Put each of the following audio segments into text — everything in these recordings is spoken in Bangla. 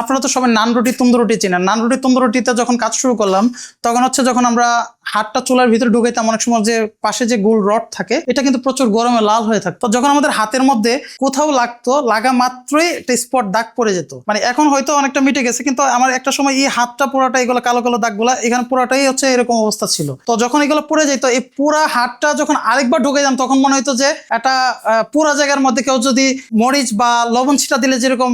আপনারা তো সবাই নান রুটি, তুন্দুর রুটি চেনেন। নান রুটি, তুন্দুর রুটিতে যখন কাজ শুরু করলাম, তখন হচ্ছে যখন আমরা হাতটা চুলার ভিতরে ঢুকাইতাম, অনেক সময় যে পাশে যে গোল রড থাকে, এটা কিন্তু প্রচুর গরমে লাল হয়ে থাকতো। যখন আমাদের হাতের মধ্যে কোথাও লাগতো, লাগা মাত্রই একটা স্পট দাগ পড়ে যেত। মানে এখন হয়তো অনেকটা মিটে গেছে, কিন্তু আমার একটা সময় এই হাতটা পুরাটা এগুলো কালো কালো দাগগুলো, এখানে পুরাটাই হচ্ছে এরকম অবস্থা ছিল। তো যখন এগুলো পড়ে যেত, এই পুরা হাতটা যখন আরেকবার ঢুকে যেতাম তখন মনে হতো যে একটা পুরা জায়গার মধ্যে কেউ যদি মরিচ বা লবণ ছিটা দিলে যেরকম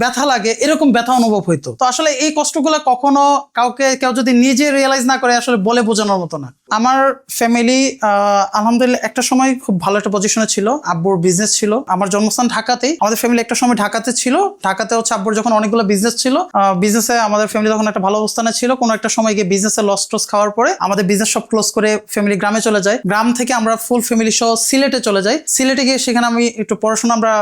ব্যথা লাগে, এরকম ব্যথা অনুভব হইতো। তো আসলে এই কষ্টগুলো কখনো কাউকে, কেউ যদি নিজে রিয়েলাইজ না করে, আসলে বলে বোঝানোর মতো না। আমার ফ্যামিলি আলহামদুলিল্লাহ একটা সময় খুব ভালো একটা পজিশনে ছিল, আব্বুর বিজনেস ছিল। আমার জন্মস্থান ঢাকাতেই। আমাদের ফ্যামিলি একটা সময় ঢাকাতে ছিল। ঢাকাতে হচ্ছে আব্বুর যখন অনেকগুলো বিজনেস ছিল বিজনেসে আমাদের ফ্যামিলি তখন একটা ভালো অবস্থানে ছিল। কোনো একটা সময় গিয়ে বিজনেসে লস টস খাওয়ার পরে আমাদের বিজনেস সব ক্লোজ করে ফ্যামিলি গ্রামে চলে যায়। গ্রাম থেকে আমরা ফুল ফ্যামিলি সহ সিলেটে চলে যাই। সিলেটে গিয়ে সেখানে আমি একটু পড়াশোনা আমরা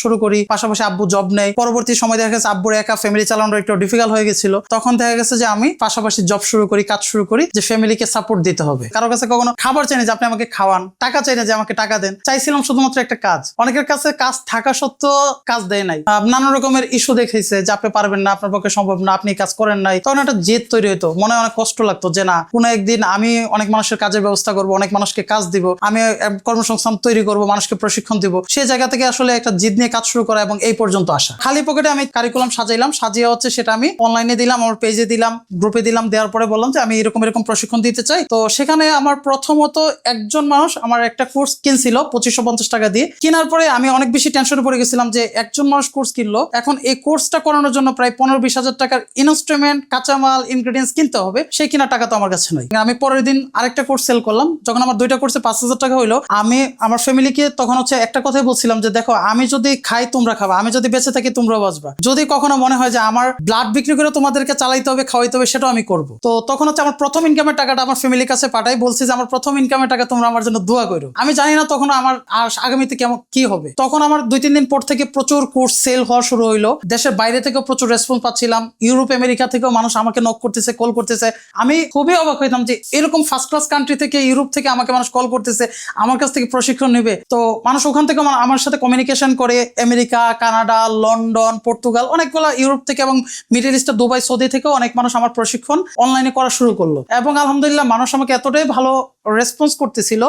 শুরু করি। পাশাপাশি আব্বু জব নেই পরবর্তী সময় দেখা গেছে আব্বুর একা ফ্যামিলি চালানোর একটু ডিফিকাল্ট হয়ে গেছিল। তখন দেখা গেছে যে আমি পাশাপাশি জব শুরু করি, কাজ শুরু করি, যে ফ্যামিলিকে সাপোর্ট দিতে। হবে। কারও কাছে কখনো খাবার চাই না যে আপনি আমাকে খাওয়ান, টাকা চাই না যে আমাকে টাকা দেন। চাইছিলাম শুধুমাত্র একটা কাজ। অনেকের কাছে কাজ থাকা সত্ত্বেও কাজ দেয় নাই। নানা রকমের ইস্যু দেখেছে যে আপনি পারবেন না, আপনার পক্ষে সম্ভব না, আপনি কাজ করেন নাই। তখন একটা জেদ তৈরি হতো মনে অনেক কষ্ট লাগতো যে না, কোনো একদিন আমি অনেক মানুষের কাজের ব্যবস্থা করব, অনেক মানুষকে কাজ দিব, আমি কর্মসংস্থান তৈরি করব, মানুষকে প্রশিক্ষণ দিব। সেই জায়গা থেকে আসলে একটা জিদ নিয়ে কাজ শুরু করা এবং এই পর্যন্ত আসা। খালি পকেটে আমি কারিকুলাম সাজাইলাম, সাজিয়ে হচ্ছে সেটা আমি অনলাইনে দিলাম, আমার পেজে দিলাম গ্রুপে দিলাম, দেওয়ার পরে বললাম যে আমি এরকম এরকম প্রশিক্ষণ দিতে চাই। তো সেখানে আমার প্রথমত একজন মানুষ আমার একটা কোর্স কিনছিল পঁচিশশো পঞ্চাশ টাকা দিয়ে। কেনার পরে আমি অনেক বেশি টেনশনে পড়ে গেছিলাম যে একজন মানুষ কোর্স কিনলো। এখন এই কোর্সটা করানোর জন্য প্রায় পনেরো বিশ হাজার টাকার ইনস্ট্রুমেন্ট কাঁচামাল ইনগ্রেডিয়েন্টস কিনতে হবে। সেই কেনার টাকা তো আমার কাছে নাই। আমি পরের দিন আরেকটা কোর্স সেল করলাম। যখন আমার দুইটা কোর্সে পাঁচ হাজার টাকা হইল, আমি আমার ফ্যামিলিকে তখন হচ্ছে একটা কথাই বলছিলাম যে, দেখো, আমি যদি খাই তোমরা খাবা, আমি যদি বেঁচে থাকি তোমরাও বাঁচবা। যদি কখনো মনে হয় যে, আমার ব্লাড বিক্রি করে তোমাদেরকে চালাইতে হবে, খাওয়াইতে হবে, সেটাও আমি করব। তো তখন হচ্ছে আমার প্রথম ইনকামের টাকাটা আমার ফ্যামিলির কাছে পাঠাই, বলছি যে আমার প্রথম ইনকামের টাকা তোমরা আমার জন্য দোয়া করো। আমি জানি না তখন আমার আগামীতে কেমন, কি হবে। তখন আমার দুই তিন দিন পর থেকে প্রচুর কোর্স সেল হওয়া শুরু হইল। দেশের বাইরে থেকেও প্রচুর রেসপন্স পাচ্ছিলাম। ইউরোপ, আমেরিকা থেকেও মানুষ আমাকে নক করতেছে কল করতেছে। আমি খুবই অবাক হইতাম যে এরকম ফার্স্ট ক্লাস কান্ট্রি থেকে ইউরোপ থেকে আমাকে মানুষ কল করতেছে, আমার কাছ থেকে প্রশিক্ষণ নেবে। তো মানুষ ওখান থেকে আমার- সাথে কমিউনিকেশন করে। আমেরিকা, কানাডা, লন্ডন, পর্তুগাল, অনেকগুলো ইউরোপ থেকে এবং মিডল ইস্টে, দুবাই, সৌদি থেকেও অনেক মানুষ আমার প্রশিক্ষণ অনলাইনে করা শুরু করল। এবং আলহামদুলিল্লাহ মানুষ আমাকে এতটাই ভালো রেসপন্স করতেছিল,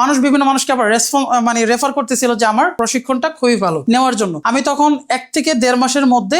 মানুষ বিভিন্ন মানুষকে আবার রেসপন্স মানে রেফার করতেছিল যে আমার প্রশিক্ষণটা খুবই ভালো নেওয়ার জন্য। আমি তখন এক থেকে দেড় মাসের মধ্যে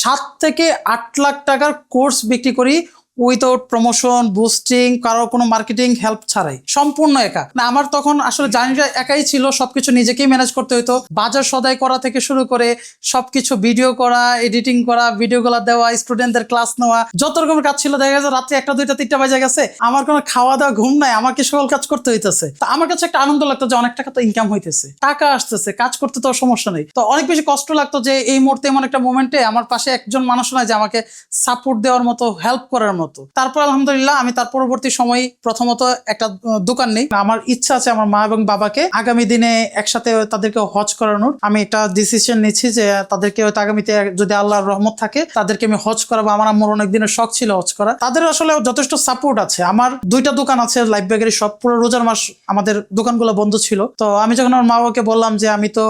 সাত থেকে আট লাখ টাকার কোর্স বিক্রি করি উইথাউট প্রমোশন বুস্টিং কারও কোনো মার্কেটিং হেল্প ছাড়াই। সম্পূর্ণ একা। না, আমার তখন আসলে জার্নিটা একাই ছিল, সবকিছু নিজেকেই ম্যানেজ করতে হতো বাজার সদাই করা থেকে শুরু করে সবকিছু ভিডিও করা এডিটিং করা ভিডিওগুলো দেওয়া স্টুডেন্টদের ক্লাস নেওয়া, যত রকমের কাজ ছিল, দেখা গেছে রাত্রে একটা, দুইটা, তিনটা বাজে গেছে, আমার কোনো খাওয়া দাওয়া ঘুম নাই আমাকে সকল কাজ করতে হইতেছে? তা আমার কাছে একটা আনন্দ লাগতো যে অনেক টাকা তো ইনকাম হইতেছে। টাকা আসতেছে, কাজ করতে তো সমস্যা নেই। তো অনেক বেশি কষ্ট লাগতো যে এই মুহূর্তে এমন একটা মোমেন্টে আমার পাশে একজন মানুষ নয় যে আমাকে সাপোর্ট দেওয়ার মতো হেল্প করার মতো। তারপর আলহামদুলিল্লাহ আমি তার পরবর্তী সময় প্রথমত একটা দোকান নেই। আমার ইচ্ছা আছে আমার মা এবং বাবাকে আগামী দিনে একসাথে তাদেরকে হজ করানোর। আমি একটা ডিসিশন নিচ্ছি যে তাদেরকে আগামীতে যদি আল্লাহর রহমত থাকে, তাদেরকে আমি হজ করাবো। আমার আম্মুর অনেক দিনের শখ ছিল হজ করা। তাদের আসলে যথেষ্ট সাপোর্ট আছে। আমার দুইটা দোকান আছে লাইফ ব্যাগের সব পুরো রোজার মাস আমাদের দোকানগুলো বন্ধ ছিল। তো আমি যখন আমার মা বাবাকে বললাম যে আমি তো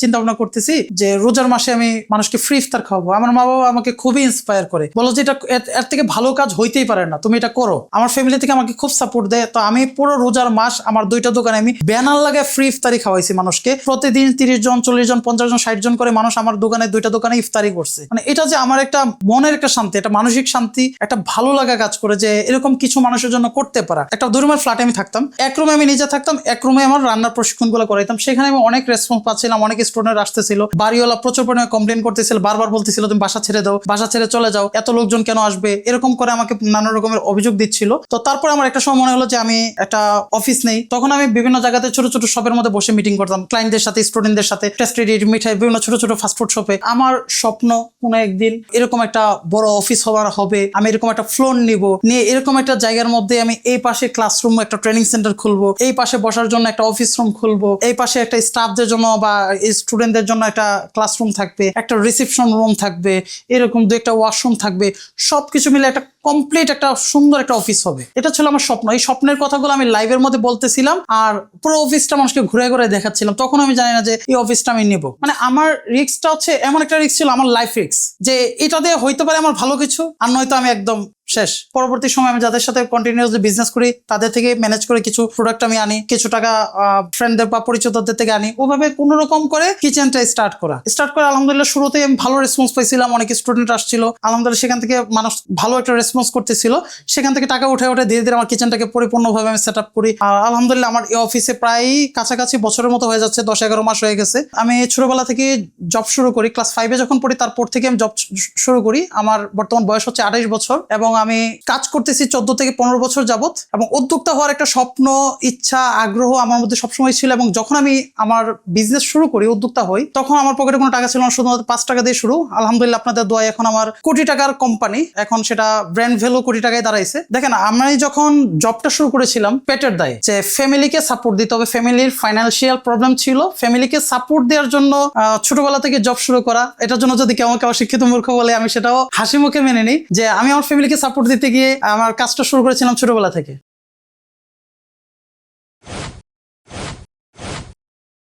চিন্তা ভাবনা করতেছি যে রোজার মাসে আমি মানুষকে ফ্রি ইফতার খাওয়াবো। আমার মা বাবা আমাকে খুবই ইন্সপায়ার করে। বলো যে এটা এর থেকে ভালো কাজ হইতেই পারে না। তুমি এটা করো। আমার ফ্যামিলি থেকে আমাকে খুব সাপোর্ট দেয়। তো আমি পুরো রোজার মাস আমার দুইটা দোকানে আমি ব্যানার লাগায় ফ্রি ইফতারি খাওয়াইছি মানুষকে। প্রতিদিন তিরিশ জন, চল্লিশ জন, পঞ্চাশ জন, ষাট জন করে মানুষ আমার দোকানে দুইটা দোকানে ইফতারি করছে। মানে এটা যে আমার একটা মনের একটা শান্তি, একটা মানসিক শান্তি, একটা ভালো লাগা কাজ করে যে এরকম কিছু মানুষের জন্য করতে পারা। একটা দুই রুমের ফ্ল্যাটে আমি থাকতাম। এক রুমে আমি নিজে থাকতাম, এক রুমে আমার রান্নার প্রশিক্ষণগুলো করাইতাম। সেখানে আমি অনেক রেসপন্স পাচ্ছিলাম, অনেক স্টুডেন্ট আসতেছিল। বাড়িওয়ালা প্রচুর পরিমাণে কমপ্লেন করতেছিল, বারবার বলতেছিল, তুমি বাসা ছেড়ে দাও, বাসা ছেড়ে চলে যাও, এত লোকজন কেন আসবে? এরকম করে আমাকে নানা রকমের অভিযোগ দিচ্ছিল। তো তারপর আমার একটা সময় মনে হলো যে আমি একটা অফিস নেই। তখন আমি বিভিন্ন জায়গাতে ছোট ছোট শপের মধ্যে বসে মিটিং করতাম ক্লায়েন্টদের সাথে স্টুডেন্টদের সাথে টেস্ট মিঠাই, বিভিন্ন ছোট ছোট ফাস্টফুড শপে আমার স্বপ্ন কোনো একদিন এরকম একটা বড় অফিস হওয়ার হবে। আমি এরকম একটা ফ্লোর নিব, নিয়ে এরকম একটা জায়গার মধ্যে আমি এই পাশে ক্লাসরুম একটা ট্রেনিং সেন্টার খুলবো, এই পাশে বসার জন্য একটা অফিস রুম খুলবো, এই পাশে একটা স্টাফদের জন্য বা স্টুডেন্টদের জন্য একটা ক্লাসরুম থাকবে, একটা রিসেপশন রুম থাকবে, এরকম দু একটা ওয়াশরুম থাকবে। সবকিছু মিলে একটা কমপ্লিট একটা সুন্দর একটা অফিস হবে। এটা ছিল আমার স্বপ্ন। এই স্বপ্নের কথাগুলো আমি লাইভের মধ্যে বলতেছিলাম আর পুরো অফিসটা মানুষকে ঘুরে ঘুরে দেখাচ্ছিলাম। তখন আমি জানি না যে এই অফিসটা আমি নেব। মানে আমার রিক্সটা হচ্ছে এমন একটা রিক্স ছিল, আমার লাইফ রিক্স যে এটা দিয়ে হইতে পারে আমার ভালো কিছু, আর নয়তো আমি একদম শেষ। পরবর্তী সময় আমি যাদের সাথে কন্টিনিউসলি বিজনেস করি, তাদের থেকে ম্যানেজ করে কিছু প্রোডাক্ট আমি আনি, কিছু টাকা ফ্রেন্ডদের বা পরিচিতদের থেকে আনি। ওভাবে কোনো রকম করে কিচেনটা স্টার্ট করা। স্টার্ট করে আলহামদুলিল্লাহ শুরুতে আমি ভালো রেসপন্স পাইছিলাম, অনেক স্টুডেন্ট আসছিল। আলহামদুলিল্লাহ সেখান থেকে মানুষ ভালো একটা রেসপন্স করতেছিল। সেখান থেকে টাকা উঠে উঠে ধীরে ধীরে আমার কিচেনটাকে পরিপূর্ণভাবে আমি সেট আপ করি। আর আলহামদুলিল্লাহ আমার এই অফিসে প্রায় কাছাকাছি বছরের মতো হয়ে যাচ্ছে, দশ এগারো মাস হয়ে গেছে। আমি ছোটবেলা থেকে জব শুরু করি। ক্লাস ফাইভে যখন পড়ি, তারপর থেকে আমি জব শুরু করি। আমার বর্তমান বয়স হচ্ছে আঠাইশ বছর এবং আমি কাজ করতেছি চোদ্দ থেকে পনেরো বছর যাবত এবং উদ্যোক্তা হওয়ার একটা স্বপ্ন, ইচ্ছা, আগ্রহ আমার মধ্যে সবসময় ছিল এবং যখন আমি আমার বিজনেস শুরু করি, উদ্যোক্তা হই, তখন আমার পকেটে কোনো টাকা ছিল না, শুধুমাত্র পাঁচ টাকা দিয়ে শুরু। আলহামদুলিল্লাহ আপনাদের দোয়া এখন আমার কোটি টাকার কোম্পানি এখন সেটা ব্র্যান্ড ভ্যালু কোটি টাকায় দাঁড়াইছে। দেখেন, আমি যখন জবটা শুরু করেছিলাম পেটের দায়ে, যে ফ্যামিলিকে সাপোর্ট দিতে হবে ফ্যামিলির ফাইন্যান্সিয়াল প্রবলেম ছিল ফ্যামিলিকে সাপোর্ট দেওয়ার জন্য ছোটবেলা থেকে জব শুরু করা, এটার জন্য যদি কেউ কেউ শিক্ষিত মূর্খ বলে, আমি সেটাও হাসি মুখে মেনে নিই, যে আমি আমার ফ্যামিলিকে সাপোর্ট দিতে গিয়ে আমার কাজটা শুরু করেছিলাম ছোটবেলা থেকে।